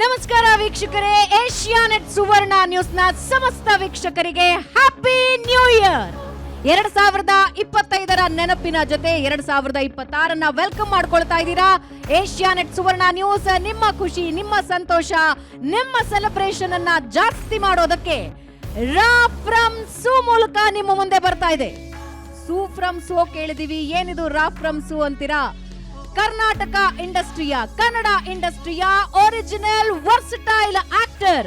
ನಮಸ್ಕಾರ ವೀಕ್ಷಕರೇ ಏಷ್ಯಾನೆಟ್ ಸುವರ್ಣ ನ್ಯೂಸ್ನ ಸಮಸ್ತ ವೀಕ್ಷಕರಿಗೆ ಹ್ಯಾಪಿ ನ್ಯೂ ಇಯರ್ ಎರಡ್ ಸಾವಿರದ ಇಪ್ಪತ್ತೈದರ ನೆನಪಿನ ಜೊತೆ ಎರಡ್ ಸಾವಿರದ ಇಪ್ಪತ್ತಾರನ್ನ ವೆಲ್ಕಮ್ ಮಾಡ್ಕೊಳ್ತಾ ಇದ್ದೀರಾ? ಏಷ್ಯಾನೆಟ್ ಸುವರ್ಣ ನ್ಯೂಸ್, ನಿಮ್ಮ ಖುಷಿ, ನಿಮ್ಮ ಸಂತೋಷ, ನಿಮ್ಮ ಸೆಲೆಬ್ರೇಷನ್ ಅನ್ನ ಜಾಸ್ತಿ ಮಾಡೋದಕ್ಕೆ ರಾ ಫ್ರಮ್ ಸು ಮೂಲಕ ನಿಮ್ಮ ಮುಂದೆ ಬರ್ತಾ ಇದೆ. ಸೂ ಫ್ರಮ್ ಸೋ ಕೇಳಿದೀವಿ ಏನಿದು ರಾ ಫ್ರಮ್ ಸು ಅಂತೀರಾ? ಕರ್ನಾಟಕ ಇಂಡಸ್ಟ್ರಿಯ, Kannada ಇಂಡಸ್ಟ್ರಿಯ original versatile actor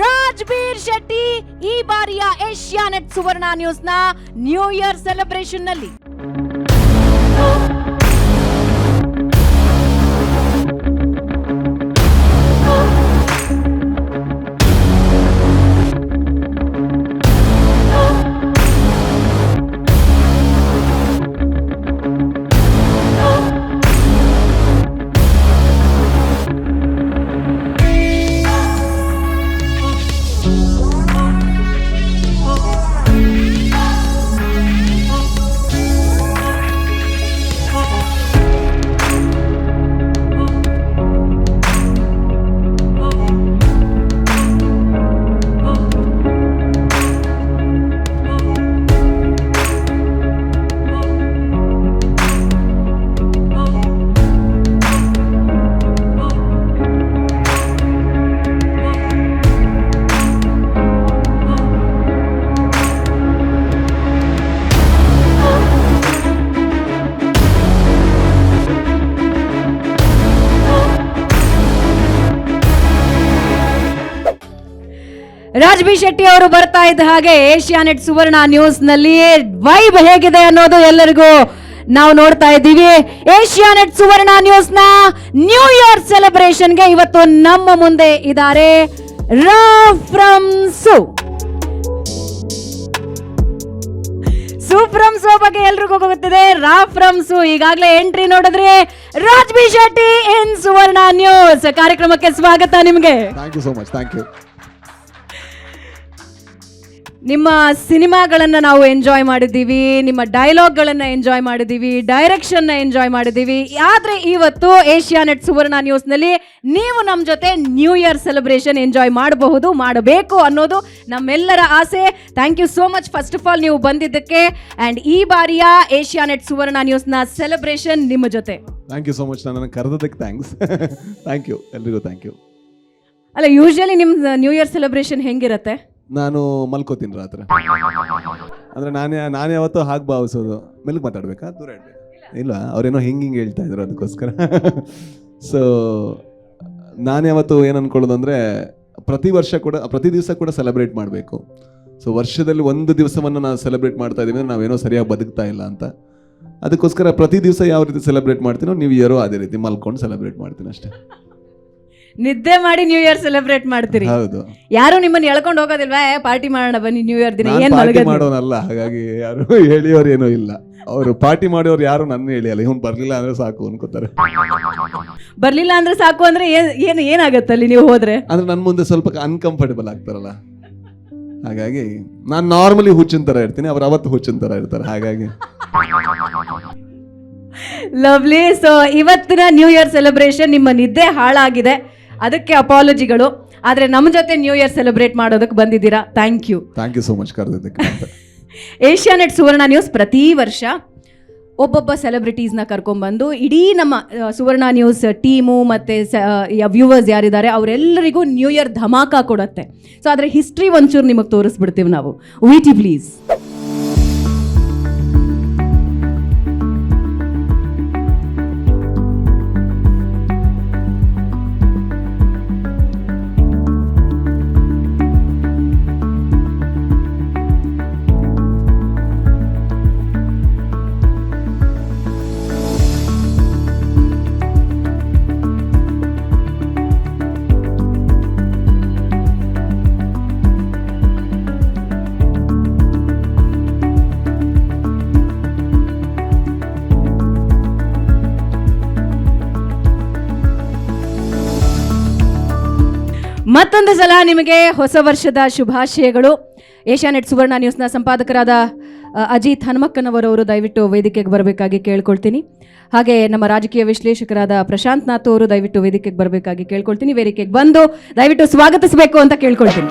Rajbeer Shetty ಈ ಬಾರಿಯ ಏಷ್ಯಾನೆಟ್ ಸುವರ್ಣ ನ್ಯೂಸ್ನ ನ್ಯೂ ಇಯರ್ ಸೆಲೆಬ್ರೇಷನ್ನಲ್ಲಿ. Thank you. ಶೆಟ್ಟಿ ಅವರು ಬರ್ತಾ ಇದ್ದ ಹಾಗೆ ಏಷ್ಯಾನೆಟ್ ಸುವರ್ಣ ನ್ಯೂಸ್ನಲ್ಲಿ ವೈಬ್ ಹೇಗಿದೆ ಅನ್ನೋದು ಎಲ್ಲರಿಗೂ ನಾವು ನೋಡ್ತಾ ಇದ್ದೀವಿ. ಏಷ್ಯಾನೆಟ್ ಸುವರ್ಣ ನ್ಯೂಸ್ನ ನ್ಯೂ ಇಯರ್ ಸೆಲೆಬ್ರೇಷನ್ಗೆ ಇವತ್ತು ನಮ್ಮ ಮುಂದೆ ಇದ್ದಾರೆ ರಾ ಫ್ರಮ್ ಸೋ. ಸು ಬಗ್ಗೆ ಎಲ್ರಿಗೂ ಗೊತ್ತಿದೆ. ರಾ ಫ್ರಮ್ ಸು ಈಗಾಗಲೇ ಎಂಟ್ರಿ ನೋಡಿದ್ರೆ ರಾಜ್ಬಿ ಶೆಟ್ಟಿ ಇನ್ ಸುವರ್ಣ ನ್ಯೂಸ್. ಕಾರ್ಯಕ್ರಮಕ್ಕೆ ಸ್ವಾಗತ ನಿಮಗೆ. Thank you so much thank you ನಿಮ್ಮ ಸಿನಿಮಾಗಳನ್ನು ನಾವು ಎಂಜಾಯ್ ಮಾಡಿದ್ದೀವಿ ನಿಮ್ಮ ಡೈಲಾಗ್ಗಳನ್ನು ಎಂಜಾಯ್ ಮಾಡಿದ್ದೀವಿ ಡೈರೆಕ್ಷನ್ನ ಎಂಜಾಯ್ ಮಾಡಿದ್ದೀವಿ. ಆದರೆ ಇವತ್ತು ಏಷ್ಯಾನೆಟ್ ಸುವರ್ಣ ನ್ಯೂಸ್ನಲ್ಲಿ ನೀವು ನಮ್ಮ ಜೊತೆ ನ್ಯೂ ಇಯರ್ ಸೆಲೆಬ್ರೇಷನ್ ಎಂಜಾಯ್ ಮಾಡಬಹುದು ಮಾಡಬೇಕು ಅನ್ನೋದು ನಮ್ಮೆಲ್ಲರ ಆಸೆ. Thank you so much first of all ನೀವು ಬಂದಿದ್ದಕ್ಕೆ ಆ್ಯಂಡ್ ಈ ಬಾರಿಯ ಏಷ್ಯಾನೆಟ್ ಸುವರ್ಣ ನ್ಯೂಸ್ನ ಸೆಲೆಬ್ರೇಷನ್ ನಿಮ್ಮ ಜೊತೆ. ಥ್ಯಾಂಕ್ ಯು ಸೋ ಮಚ್ ನನ್ನನ್ನು ಕರೆದಕ್ಕೆ ಥ್ಯಾಂಕ್ಸ್ ಥ್ಯಾಂಕ್ ಯು ಎಲ್ರಿಗೂ ಥ್ಯಾಂಕ್ ಯು ಅಲ್ಲ ಯೂಶಲಿ ನಿಮ್ಮ ನ್ಯೂ ಇಯರ್ ಸೆಲೆಬ್ರೇಷನ್ ಹೆಂಗಿರುತ್ತೆ? ನಾನು ಮಲ್ಕೋತೀನಿ ರಾತ್ರಿ. ಅಂದರೆ ನಾನೇ, ನಾನು ಯಾವತ್ತೂ ಹಾಗೆ ಭಾವಿಸೋದು. ಮೆಲ್ಗೆ ಮಾತಾಡ್ಬೇಕಾ? ದೂರ ಇಡಬೇಕು ಇಲ್ಲ ಅವರೇನೋ ಹಿಂಗೆ ಹಿಂಗೆ ಹೇಳ್ತಾ ಇದ್ರು ಅದಕ್ಕೋಸ್ಕರ. ಸೊ ನಾನು ಯಾವತ್ತು ಏನು ಅಂದ್ಕೊಳ್ಳೋದು ಅಂದರೆ ಪ್ರತಿ ವರ್ಷ ಕೂಡ, ಪ್ರತಿ ದಿವಸ ಕೂಡ ಸೆಲೆಬ್ರೇಟ್ ಮಾಡಬೇಕು. ಸೊ ವರ್ಷದಲ್ಲಿ ಒಂದು ದಿವಸವನ್ನು ನಾವು ಸೆಲೆಬ್ರೇಟ್ ಮಾಡ್ತಾ ಇದ್ದೀವಿ ಅಂದರೆ ನಾವೇನೋ ಸರಿಯಾಗಿ ಬದುಕ್ತಾ ಇಲ್ಲ ಅಂತ. ಅದಕ್ಕೋಸ್ಕರ ಪ್ರತಿ ದಿವಸ ಯಾವ ರೀತಿ ಸೆಲೆಬ್ರೇಟ್ ಮಾಡ್ತೀನೋ, ನೀವು ಯಾರೋ ಅದೇ ರೀತಿ ಮಲ್ಕೊಂಡು ಸೆಲೆಬ್ರೇಟ್ ಮಾಡ್ತೀನಿ ಅಷ್ಟೇ. ನಿದ್ದೆ ಮಾಡಿ ನ್ಯೂ ಇಯರ್ ಸೆಲೆಬ್ರೇಟ್ ಮಾಡ್ತೀರಿ. ಹೌದು. ಯಾರು ನಿಮ್ಮನ್ನ ಎಳ್ಕೊಂಡು ಹೋಗೋದಿಲ್ವಾ? ಪಾರ್ಟಿ ಮಾಡೋಣ ಬನ್ನಿ ನ್ಯೂ ಇಯರ್ ದಿನ. ನಾನ್ ಏನ್ ಪಾರ್ಟಿ ಮಲಗೋದು? ಮಾಡೋನಲ್ಲ ಹಾಗಾಗಿ ಯಾರು ಹೇಳಿಯೋರು ಏನೂ ಇಲ್ಲ. ಅವರು ಪಾರ್ಟಿ ಮಾಡೋರು ಯಾರು ನನ್ನ ಹೇಳಿಯಲ್ಲ ಇವ್ನು ಬರ್ಲಿಲ್ಲ ಅಂದ್ರೆ ಸಾಕು ಅನ್ಕೋತಾರೆ. ಬರ್ಲಿಲ್ಲ ಅಂದ್ರೆ ಸಾಕು ಅಂದ್ರೆ ಏನ್ ಏನ್ ಏನಾಗತ್ತೆ ಅಲ್ಲಿ ನೀವು ಹೋದ್ರೆ? ಅಂದ್ರೆ ನನ್ನ ಮುಂದೆ ಸ್ವಲ್ಪ ಅನ್ಕಂಫರ್ಟಬಲ್ ಆಗ್ತಾರಲ್ಲ. ಹಾಗಾಗಿ ನಾನು ನಾರ್ಮಲಿ ಹುಚ್ಚಿನ ತರ ಇರ್ತೀನಿ ಅವ್ರು ಅವತ್ತು ಹುಚ್ಚಿನ ತರ ಇರ್ತಾರೆ ಹಾಗಾಗಿ. ಲವ್ಲಿ ಸೊ ಇವತ್ತಿನ ನ್ಯೂ ಇಯರ್ ಸೆಲೆಬ್ರೇಷನ್ ನಿಮ್ಮ ನಿದ್ದೆ ಹಾಳಾಗಿದೆ. ಅದಕ್ಕೆ ಅಪಾಲಜಿಗಳು ಆದರೆ ನಮ್ಮ ಜೊತೆ ನ್ಯೂ ಇಯರ್ ಸೆಲೆಬ್ರೇಟ್ ಮಾಡೋದಕ್ಕೆ ಬಂದಿದ್ದೀರಾ? Thank you thank you so much ಕರೆದಿದ್ದಕ್ಕೆ Asia Asianet Suvarna news ಪ್ರತಿ ವರ್ಷ ಒಬ್ಬೊಬ್ಬ ಸೆಲೆಬ್ರಿಟೀಸ್ನ ಕರ್ಕೊಂಡ್ಬಂದು ಇಡೀ ನಮ್ಮ ಸುವರ್ಣ ನ್ಯೂಸ್ ಟೀಮು ಮತ್ತು ವ್ಯೂವರ್ಸ್ ಯಾರಿದ್ದಾರೆ ಅವರೆಲ್ಲರಿಗೂ ನ್ಯೂ ಇಯರ್ ಧಮಾಕ ಕೊಡುತ್ತೆ. ಸೊ ಅದರ ಹಿಸ್ಟ್ರಿ ಒಂಚೂರು ನಿಮಗೆ ತೋರಿಸ್ಬಿಡ್ತೀವಿ ನಾವು. ವಿ ಟಿ ಪ್ಲೀಸ್ ಮತ್ತೊಂದು ಸಲ ನಿಮಗೆ ಹೊಸ ವರ್ಷದ ಶುಭಾಶಯಗಳು. ಏಷ್ಯಾನೆಟ್ ಸುವರ್ಣ ನ್ಯೂಸ್ನ ಸಂಪಾದಕರಾದ ಅಜಿತ್ ಹನುಮಕ್ಕನವರವರು ದಯವಿಟ್ಟು ವೇದಿಕೆಗೆ ಬರಬೇಕಾಗಿ ಕೇಳ್ಕೊಳ್ತೀನಿ. ಹಾಗೆ ನಮ್ಮ ರಾಜಕೀಯ ವಿಶ್ಲೇಷಕರಾದ ಪ್ರಶಾಂತ್ ನಾಥ್ ಅವರು ದಯವಿಟ್ಟು ವೇದಿಕೆಗೆ ಬರಬೇಕಾಗಿ ಕೇಳ್ಕೊಳ್ತೀನಿ. ವೇದಿಕೆಗೆ ಬಂದು ದಯವಿಟ್ಟು ಸ್ವಾಗತಿಸಬೇಕು ಅಂತ ಕೇಳ್ಕೊಳ್ತೀನಿ.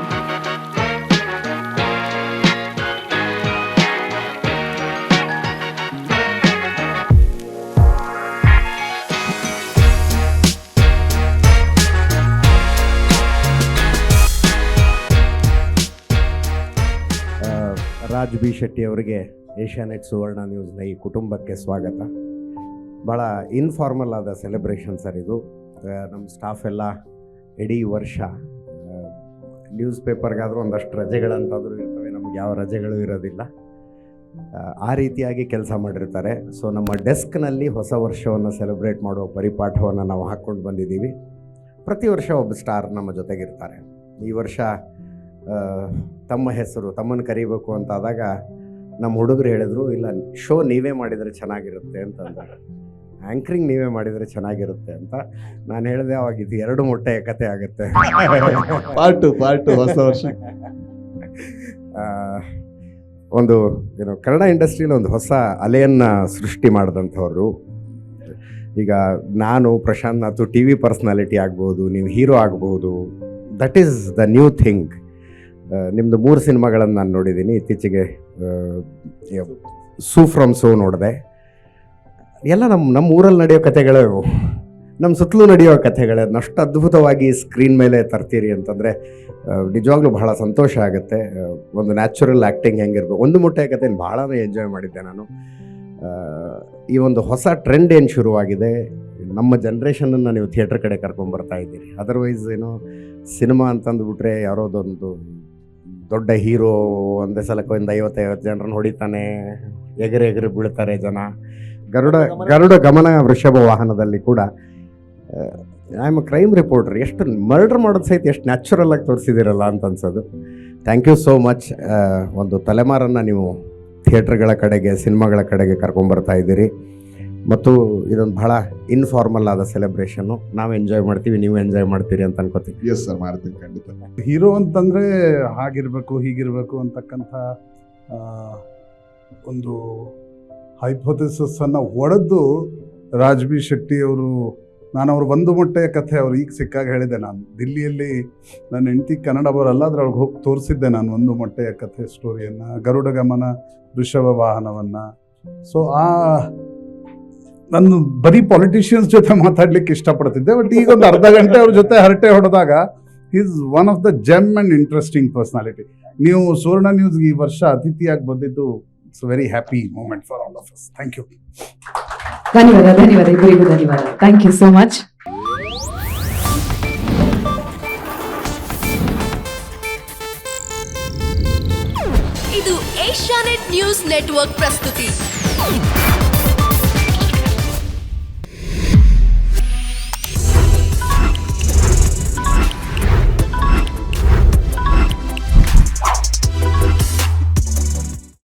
ರಾಜ್ ಬಿ ಶೆಟ್ಟಿ ಅವರಿಗೆ ಏಷ್ಯಾನೆಟ್ ಸುವರ್ಣ ನ್ಯೂಸ್ನ ಈ ಕುಟುಂಬಕ್ಕೆ ಸ್ವಾಗತ. ಭಾಳ ಇನ್ಫಾರ್ಮಲ್ ಆದ ಸೆಲೆಬ್ರೇಷನ್ ಸರ್ ಇದು. ನಮ್ಮ ಸ್ಟಾಫ್ ಎಲ್ಲ ಇಡೀ ವರ್ಷ ನ್ಯೂಸ್ ಪೇಪರ್ಗಾದರೂ ಒಂದಷ್ಟು ರಜೆಗಳಂತಾದರೂ ಇರ್ತವೆ ನಮ್ಗೆ ಯಾವ ರಜೆಗಳು ಇರೋದಿಲ್ಲ. ಆ, ರೀತಿಯಾಗಿ ಕೆಲಸ ಮಾಡಿರ್ತಾರೆ. ಸೊ ನಮ್ಮ ಡೆಸ್ಕ್ನಲ್ಲಿ ಹೊಸ ವರ್ಷವನ್ನು ಸೆಲೆಬ್ರೇಟ್ ಮಾಡುವ ಪರಿಪಾಠವನ್ನು ನಾವು ಹಾಕ್ಕೊಂಡು ಬಂದಿದ್ದೀವಿ. ಪ್ರತಿ ವರ್ಷ ಒಬ್ಬ ಸ್ಟಾರ್ ನಮ್ಮ ಜೊತೆಗಿರ್ತಾರೆ. ಈ ವರ್ಷ ತಮ್ಮ ಹೆಸರು ತಮ್ಮನ್ನು ಕರಿಬೇಕು ಅಂತಾದಾಗ ನಮ್ಮ ಹುಡುಗರು ಹೇಳಿದರು ಇಲ್ಲ ಶೋ ನೀವೇ ಮಾಡಿದರೆ ಚೆನ್ನಾಗಿರುತ್ತೆ ಅಂತಂದಾಗ ಆ್ಯಂಕ್ರಿಂಗ್ ನೀವೇ ಮಾಡಿದರೆ ಚೆನ್ನಾಗಿರುತ್ತೆ ಅಂತ ನಾನು ಹೇಳಿದೆ ಅವಾಗ ಇದು ಎರಡು ಮೊಟ್ಟೆಯ ಕತೆ ಆಗುತ್ತೆ. ಪಾರ್ಟು ಪಾರ್ಟು ಹೊಸ ವರ್ಷ. ಒಂದು ಏನು ಕನ್ನಡ ಇಂಡಸ್ಟ್ರಿಯಲ್ಲಿ ಒಂದು ಹೊಸ ಅಲೆಯನ್ನು ಸೃಷ್ಟಿ ಮಾಡಿದಂಥವ್ರು. ಈಗ ನಾನು Prashanth Nath T V personality ಆಗ್ಬೋದು ನೀವು ಹೀರೋ ಆಗ್ಬೋದು that is the new thing ನಿಮ್ಮದು ಮೂರು ಸಿನಿಮಾಗಳನ್ನು ನಾನು ನೋಡಿದ್ದೀನಿ ಇತ್ತೀಚೆಗೆ ಸೂ ಫ್ರಮ್ ಸೋ ನೋಡಿದೆ. ಎಲ್ಲ ನಮ್ಮ ನಮ್ಮ ಊರಲ್ಲಿ ನಡೆಯೋ ಕಥೆಗಳೇ ನಮ್ಮ ಸುತ್ತಲೂ ನಡೆಯೋ ಕಥೆಗಳೇ. ಅಷ್ಟು ಅದ್ಭುತವಾಗಿ ಸ್ಕ್ರೀನ್ ಮೇಲೆ ತರ್ತೀರಿ ಅಂತಂದರೆ ನಿಜವಾಗ್ಲೂ ಬಹಳ ಸಂತೋಷ ಆಗುತ್ತೆ. ಒಂದು ನ್ಯಾಚುರಲ್ ಆ್ಯಕ್ಟಿಂಗ್ ಹೆಂಗಿರ್ಬೇಕು. ಒಂದು ಮುಟ್ಟೆ ಕಥೆಯನ್ನು ಭಾಳ ಎಂಜಾಯ್ ಮಾಡಿದ್ದೆ ನಾನು. ಈ ಒಂದು ಹೊಸ ಟ್ರೆಂಡ್ ಏನು ಶುರುವಾಗಿದೆ, ನಮ್ಮ ಜನ್ರೇಷನನ್ನು ನೀವು ಥಿಯೇಟ್ರ್ ಕಡೆ ಕರ್ಕೊಂಡ್ಬರ್ತಾ ಇದ್ದೀರಿ. ಅದರ್ವೈಸ್ ಏನು ಸಿನಿಮಾ ಅಂತಂದುಬಿಟ್ರೆ ಯಾರೋದೊಂದು ದೊಡ್ಡ ಹೀರೋ ಒಂದೇ ಸಲಕ್ಕೆ ಒಂದು ಐವತ್ತೈವತ್ತು ಜನರನ್ನು ಹೊಡಿತಾನೆ. ಎಗರೆ ಎಗರೆ ಬೀಳ್ತಾರೆ ಜನ. ಗರುಡ ಗರುಡ ಗಮನ ವೃಷಭ ವಾಹನದಲ್ಲಿ ಕೂಡ ಐ ಆಮ್ ಕ್ರೈಮ್ ರಿಪೋರ್ಟರ್ ಎಷ್ಟು ಮರ್ಡರ್ ಮಾಡೋದು ಸಹಿತ ಎಷ್ಟು ನ್ಯಾಚುರಲ್ ಆಗಿ ತೋರಿಸಿದಿರಲ್ಲ ಅಂತ ಅನ್ಸೋದು. ಥ್ಯಾಂಕ್ ಯು ಸೋ ಮಚ್ ಒಂದು ತಲೆಮಾರನ್ನು ನೀವು ಥಿಯೇಟ್ರ್ಗಳ ಕಡೆಗೆ ಸಿನಿಮಾಗಳ ಕಡೆಗೆ ಕರ್ಕೊಂಬರ್ತಾ ಇದ್ದೀರಿ. ಮತ್ತು ಇದೊಂದು ಬಹಳ ಇನ್ಫಾರ್ಮಲ್ ಆದ ಸೆಲೆಬ್ರೇಷನ್ನು ನಾವು ಎಂಜಾಯ್ ಮಾಡ್ತೀವಿ, ನೀವು ಎಂಜಾಯ್ ಮಾಡ್ತೀರಿ ಅಂತ ಅನ್ಕೋತೀವಿ. ಎಸ್ ಸರ್ ಮಾಡ್ತೀನಿ ಖಂಡಿತ. ಹೀರೋ ಅಂತಂದರೆ ಹಾಗಿರ್ಬೇಕು, ಹೀಗಿರಬೇಕು ಅಂತಕ್ಕಂಥ ಒಂದು ಹೈಪೋಥಿಸಸ್ಸನ್ನು ಒಡೆದು ರಾಜ್ ಬಿ ಶೆಟ್ಟಿ ಅವರು, ನಾನು ಅವ್ರು ಒಂದು ಮೊಟ್ಟೆಯ ಕಥೆ ಅವ್ರು ಈಗ ಸಿಕ್ಕಾಗ ಹೇಳಿದೆ. ನಾನು ದಿಲ್ಲಿಯಲ್ಲಿ ನನ್ನ ಹೆಂಡತಿ ಕನ್ನಡ ಬರಲ್ಲ ಅದ್ರೊಳಗೆ ಹೋಗಿ ತೋರಿಸಿದ್ದೆ ನಾನು ಒಂದು ಮೊಟ್ಟೆಯ ಕಥೆ ಸ್ಟೋರಿಯನ್ನು ಗರುಡಗಮನ ವೃಷಭ ವಾಹನವನ್ನು. ಸೊ ಆ ನಾನು ಬರೀ ಪಾಲಿಟಿಷಿಯನ್ಸ್ ಜೊತೆ ಮಾತಾಡ್ಲಿಕ್ಕೆ ಇಷ್ಟಪಡ್ತಿದ್ದೆ ಬಟ್ ಈಗ ಒಂದು ಅರ್ಧ ಗಂಟೆ ಅವ್ರ ಜೊತೆ ಹರಟೆ ಹೊಡೆದಾಗ is one of the gem and interesting personality ನೀವು ಸುವರ್ಣ ನ್ಯೂಸ್ಗೆ ಈ ವರ್ಷ ಅತಿಥಿಯಾಗಿ ಬಂದಿದ್ದು it's very happy moment for all of us thank you ಧನ್ಯವಾದ ಧನ್ಯವಾದ ಇಬ್ಬರಿಗೂ ಧನ್ಯವಾದ. ಥ್ಯಾಂಕ್ ಯು ಸೋ ಮಚ್ ಇದು ಏಷ್ಯಾನೆಟ್ ನ್ಯೂಸ್ ನೆಟ್ವರ್ಕ್ ಪ್ರಸ್ತುತಿ.